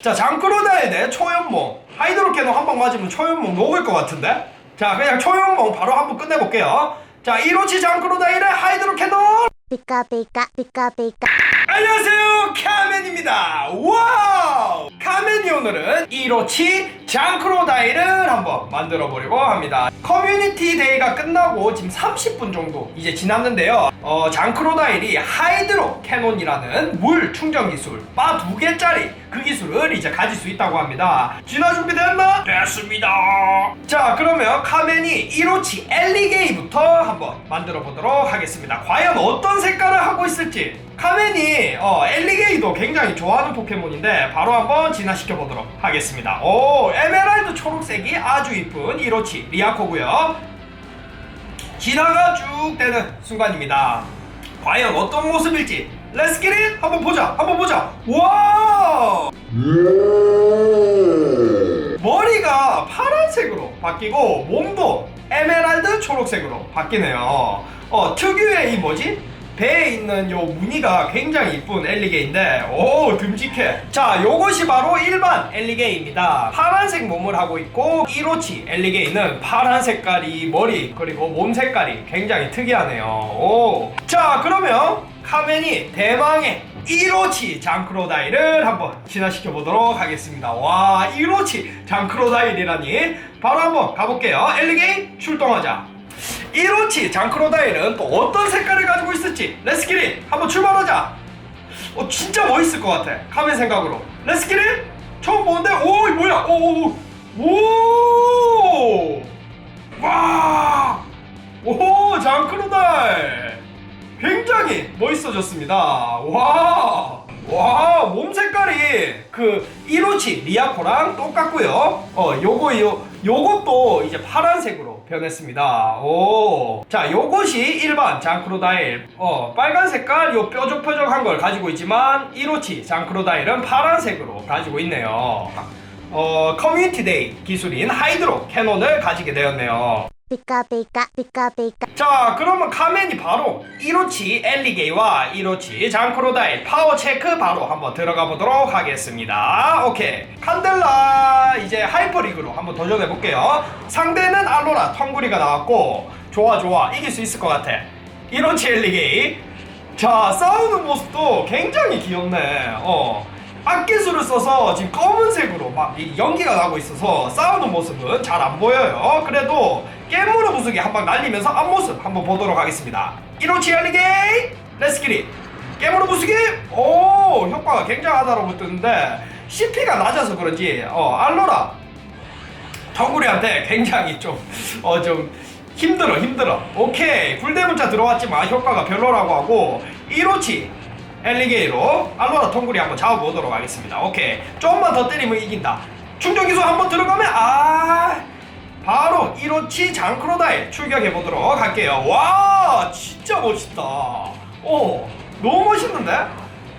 자, 장크로다에 대해 초연몽. 하이드로캐논 한방 맞으면 초연몽 녹을 것 같은데? 자, 그냥 초연몽 바로 한 번 끝내볼게요. 자, 1호치 장크로다일의 하이드로캐논! Pika pika. 안녕하세요, 카멘입니다. 와우! 카멘이 오늘은 1호치 장크로다일을 한번 만들어 보려고 합니다. 커뮤니티 데이가 끝나고 지금 30분 정도 이제 지났는데요. 어, 장크로다일이 하이드로 캐논이라는 물 충전 기술, 바 두 개짜리 그 기술을 이제 가질 수 있다고 합니다. 진화 준비됐나? 됐습니다. 자, 그러면 카멘이 1호치 엘리게이부터 한번 만들어 보도록 하겠습니다. 과연 어떤 색깔을 하고 있을지. 카멘이 어, 엘리 게이도 굉장히 좋아하는 포켓몬인데 바로 한번 진화시켜 보도록 하겠습니다. 오, 에메랄드 초록색이 아주 이쁜 1호치 리아코고요. 진화가 쭉 되는 순간입니다. 과연 어떤 모습일지 렛츠 기릿 한번 보자. 한번 보자. 와! 머리가 파란색으로 바뀌고 몸도 에메랄드 초록색으로 바뀌네요. 어, 특유의 이 뭐지? 배에 있는 요 무늬가 굉장히 이쁜 엘리게인데 오 듬직해. 자 요것이 바로 일반 엘리게입니다. 파란색 몸을 하고 있고 1호치 엘리게이는 파란 색깔이 머리 그리고 몸 색깔이 굉장히 특이하네요. 오자 그러면 카멘이 대망의 1호치 장크로다일을 한번 진화시켜 보도록 하겠습니다. 와 1호치 장크로다일이라니. 바로 한번 가볼게요. 엘리게이 출동하자 1호치 장크로다일은 또 어떤 색깔을 가지고 있을지. 렛츠기릿 한번 출발하자. 어 진짜 멋있을 것 같아 카멘 생각으로. 렛츠기릿 처음 보는데? 오 이거 뭐야? 오오오와! 장크로다일 굉장히 멋있어졌습니다. 와! 와, 몸 색깔이 그 1호치 리아코랑 똑같고요. 어, 요거 요 요것도 이제 파란색으로 변했습니다. 오. 자, 요것이 일반 장크로다일. 어, 빨간 색깔 요 뾰족뾰족한 걸 가지고 있지만 1호치 장크로다일은 파란색으로 가지고 있네요. 어, 커뮤니티 데이 기술인 하이드로 캐논을 가지게 되었네요. Pika pika. 자 그러면 카멘이 바로 1호치 엘리게이와 1호치 장크로다일 파워 체크 바로 한번 들어가 보도록 하겠습니다. 오케이. 칸델라 이제 하이퍼리그로 한번 도전해 볼게요. 상대는 알로라 텅구리가 나왔고 좋아 좋아. 이길 수 있을 것 같아. 1호치 엘리게이. 자 싸우는 모습도 굉장히 귀엽네. 어. 악기술을 써서 지금 검은색으로 막이 연기가 나고 있어서 싸우는 모습은 잘 안 보여요. 그래도 깨물어 부수기 한 방 날리면서 앞모습 한번 보도록 하겠습니다. 1호치 열리게 렛츠기릿 깨물어 부수기 오 효과가 굉장하다라고 뜨는데 CP가 낮아서 그런지 어 알로라 덩구리한테 굉장히 좀, 어, 좀 힘들어, 힘들어. 오케이. 굴대문자 들어왔지만 효과가 별로라고 하고, 1호치 엘리게이로 알로라 덩구리 한번 잡아보도록 하겠습니다. 오케이. 조금만 더 때리면 이긴다. 충전기술 한번 들어가면, 아, 바로 1호치 장크로다일 출격해 보도록 할게요. 와, 진짜 멋있다. 어, 너무 멋있는데?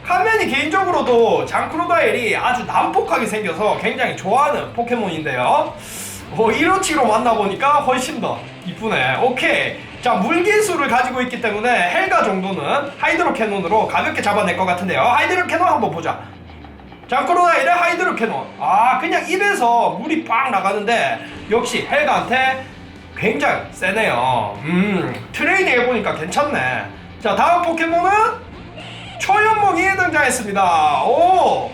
카멘이 개인적으로도 장크로다일이 아주 난폭하게 생겨서 굉장히 좋아하는 포켓몬인데요. 어, 1호치로 만나보니까 훨씬 더 이쁘네. 오케이. 자, 물기술을 가지고 있기 때문에 헬가 정도는 하이드로 캐논으로 가볍게 잡아낼 것 같은데요. 하이드로 캐논 한번 보자. 장크로다일의 하이드로 캐논. 아, 그냥 입에서 물이 빵 나가는데 역시 헬가한테 굉장히 세네요. 음, 트레이닝 해보니까 괜찮네. 자, 다음 포켓몬은 초연몽이 등장했습니다. 오!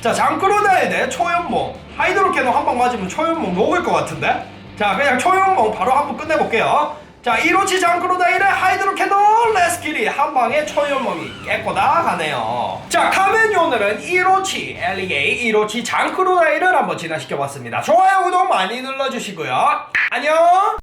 자, 장크로다에 대해 초연몽. 하이드로 캐논 한방 맞으면 초연몽 녹을 것 같은데? 자, 그냥 초연몽 바로 한번 끝내볼게요. 자, 1호치 장크로다일의 하이드로 캐논 레스키리 한 방에 초연몽이 깨꼬다 가네요. 자, 카멘이 오늘은 1호치 엘리게이 1호치 장크로다일을 한번 진화시켜봤습니다. 좋아요, 구독 많이 눌러주시고요. 안녕!